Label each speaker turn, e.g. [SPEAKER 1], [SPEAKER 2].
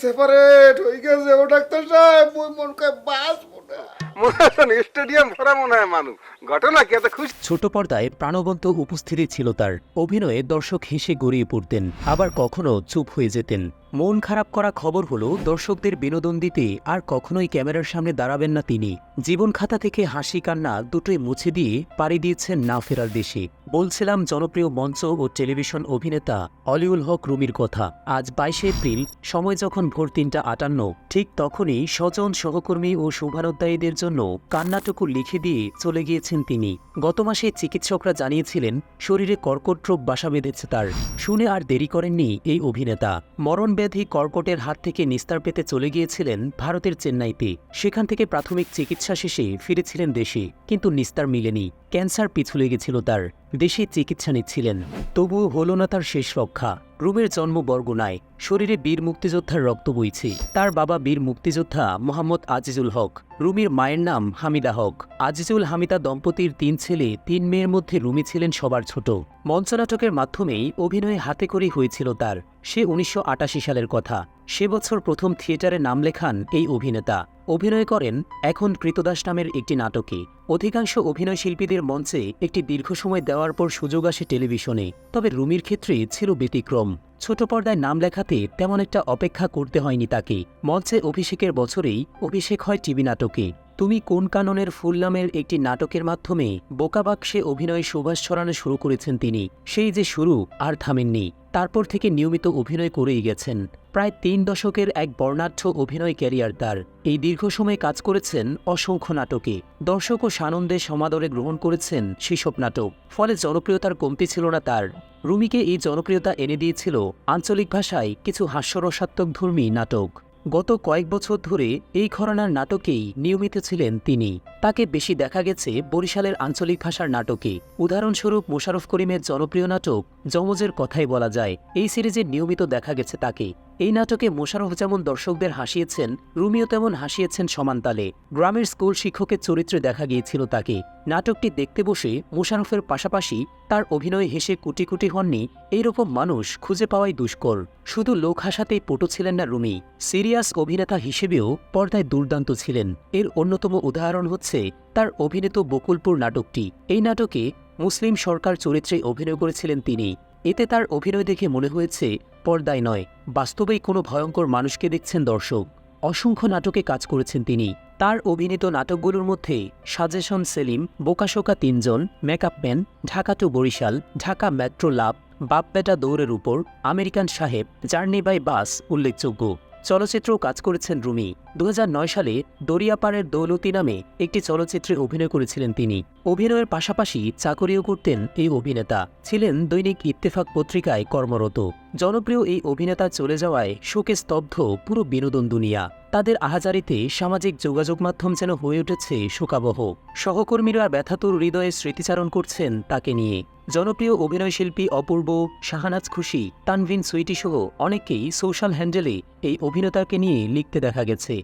[SPEAKER 1] Separate হয়ে গেছে ও doctor সাহেব মুই মন কয় বাঁচবো না।
[SPEAKER 2] মনে হয় স্টেডিয়াম ভরা মনে হয় মানুষ। ঘটনা কি এত খুশি?
[SPEAKER 3] ছোট পর্দায় প্রাণবন্ত উপস্থিতি ছিল তার। অভিনয়ে দর্শক হেসে গড়িয়ে পড়তেন আবার কখনো চুপ হয়ে যেতেন। মন খারাপ করা খবর হলো দর্শকদের বিনোদন দিতে আর কখনোই ক্যামেরার সামনে দাঁড়াবেন না তিনি। জীবন খাতা থেকে হাসি কান্না দুটোই মুছে দিয়ে পাড়ি দিয়েছেন না ফেরার দেশে। বলছিলাম জনপ্রিয় মঞ্চ ও টেলিভিশন অভিনেতা অলিউল হক রুমির কথা। আজ বাইশে এপ্রিল, সময় যখন ভোর তিনটা আটান্ন, ঠিক তখনই স্বজন, সহকর্মী ও শুভানোধ্যায়ীদের জন্য কান্নাটুকু লিখে দিয়ে চলে গিয়েছেন তিনি। গত মাসে চিকিৎসকরা জানিয়েছিলেন, শরীরে কর্কট রোগ বাসা বেঁধেছে তার। শুনে আর দেরি করেননি এই অভিনেতা। মরণব্যাধি কর্কটের হাত থেকে নিস্তার পেতে চলে গিয়েছিলেন ভারতের চেন্নাইতে। সেখান থেকে প্রাথমিক চিকিৎসা শেষে ফিরেছিলেন দেশে, কিন্তু নিস্তার মিলেনি। ক্যান্সার পিছু লেগেছিল তার। দেশে চিকিৎসা নিচ্ছিলেন তবুও হল না তার শেষ রক্ষা। রুমের জন্ম বরগুনায় শরীরে বীর মুক্তিযোদ্ধার রক্ত বইছে। তার বাবা বীর মুক্তিযোদ্ধা মোহাম্মদ আজিজুল হক। রুমির মায়ের নাম হামিদা হক। আজিজুল হামিদা দম্পতির তিন ছেলে, তিন মেয়ের মধ্যে রুমি ছিলেন সবার ছোট। মঞ্চনাটকের মাধ্যমেই অভিনয়ে হাতে করেই হয়েছিল তার। সে উনিশশো আটাশি সালের কথা। সে বছর প্রথম থিয়েটারে নাম লেখান এই অভিনেতা। অভিনয় করেন এখন কৃতদাস নামের একটি নাটকে। অধিকাংশ অভিনয় শিল্পীদের মঞ্চে একটি দীর্ঘ সময় দেওয়ার পর সুযোগ আসে টেলিভিশনে। তবে রুমির ক্ষেত্রে ছিল ব্যতিক্রম। ছোট পর্দায় নাম লেখাতে তেমন একটা অপেক্ষা করতে হয়নি তাকে। মঞ্চে অভিষেকের বছরেই অভিষেক হয় টিভি নাটকে। তুমি কোন কাননের ফুল নামের একটি নাটকের মাধ্যমে বোকাবাক্সে অভিনয় সুভাষ ছড়ানো শুরু করেছেন তিনি? সেই যে শুরু, আর থামেননি। তারপর থেকে নিয়মিত অভিনয় করেই গেছেন। প্রায় তিন দশকের এক বর্ণাঢ্য অভিনয় ক্যারিয়ার তার। এই দীর্ঘ সময় কাজ করেছেন অসংখ্য নাটকে। দর্শক ও সানন্দে সমাদরে গ্রহণ করেছেন সেসব নাটক। ফলে জনপ্রিয়তার কমতি ছিল না তার। রুমিকে এই জনপ্রিয়তা এনে দিয়েছিল আঞ্চলিক ভাষায় কিছু হাস্যরসাত্মক ধর্মী নাটক। গত কয়েক বছর ধরে এই ঘরানার নাটকেই নিয়মিত ছিলেন তিনি। তাকে বেশি দেখা গেছে বরিশালের আঞ্চলিক ভাষার নাটকে। উদাহরণস্বরূপ মোশারফ করিমের জনপ্রিয় নাটক যমজের কথাই বলা যায়। এই সিরিজে নিয়মিত দেখা গেছে তাকে। এই নাটকে মোশারফ যেমন দর্শকদের হাসিয়েছেন, রুমিও তেমন হাসিয়েছেন সমানতালে গ্রামের স্কুল শিক্ষকের চরিত্রে দেখা গিয়েছিল তাকে। নাটকটি দেখতে বসে মোশাররফের পাশাপাশি তার অভিনয়ে হেসে কুটি কুটি হননি এইরকম মানুষ খুঁজে পাওয়াই দুষ্কর। শুধু লোক হাসাতেই পটু ছিলেন না রুমি। সিরিয়াস অভিনেতা হিসেবেও পর্দায় দুর্দান্ত ছিলেন। এর অন্যতম উদাহরণ হচ্ছে তার অভিনীত বকুলপুর নাটকটি। এই নাটকে মুসলিম সরকার চরিত্রে অভিনয় করেছিলেন তিনি। এতে তার অভিনয় দেখে মনে হয়েছে, পর্দায় নয়, বাস্তবেই কোনো ভয়ঙ্কর মানুষকে দেখছেন দর্শক। অসংখ্য নাটকে কাজ করেছেন তিনি। তার অভিনীত নাটকগুলোর মধ্যে সাজেশন সেলিম, বোকাশোকা তিনজন, makeup man, Dhaka to Barishal, Dhaka metro love, বাপ বেটা দৌড়ের উপর, আমেরিকান সাহেব, জার্নি বাই বাস, উল্লেখযোগ্য। চলচ্চিত্রেও কাজ করেছেন রুমি। দু হাজার নয় সালে দরিয়াপাড়ের দৌলতি নামে একটি চলচ্চিত্রে অভিনয় করেছিলেন তিনি। অভিনয়ের পাশাপাশি চাকরিও করতেন এই অভিনেতা। ছিলেন দৈনিক ইত্তেফাক পত্রিকায় কর্মরত। জনপ্রিয় এই অভিনেতা চলে যাওয়ায় শোকে স্তব্ধ পুরো বিনোদন দুনিয়া। তাদের আহাজারিতে সামাজিক যোগাযোগ মাধ্যম যেন হয়ে উঠেছে শোকাবহ। সহকর্মীরা ব্যথাতুর হৃদয়ে স্মৃতিচারণ করছেন তাকে নিয়ে। জনপ্রিয় অভিনয়শিল্পী অপূর্ব, শাহানাজ খুশি, তানভিন সুইটি সহ অনেকেই সোশ্যাল হ্যান্ডেলে এই অভিনেতাকে নিয়ে লিখতে দেখা গেছে।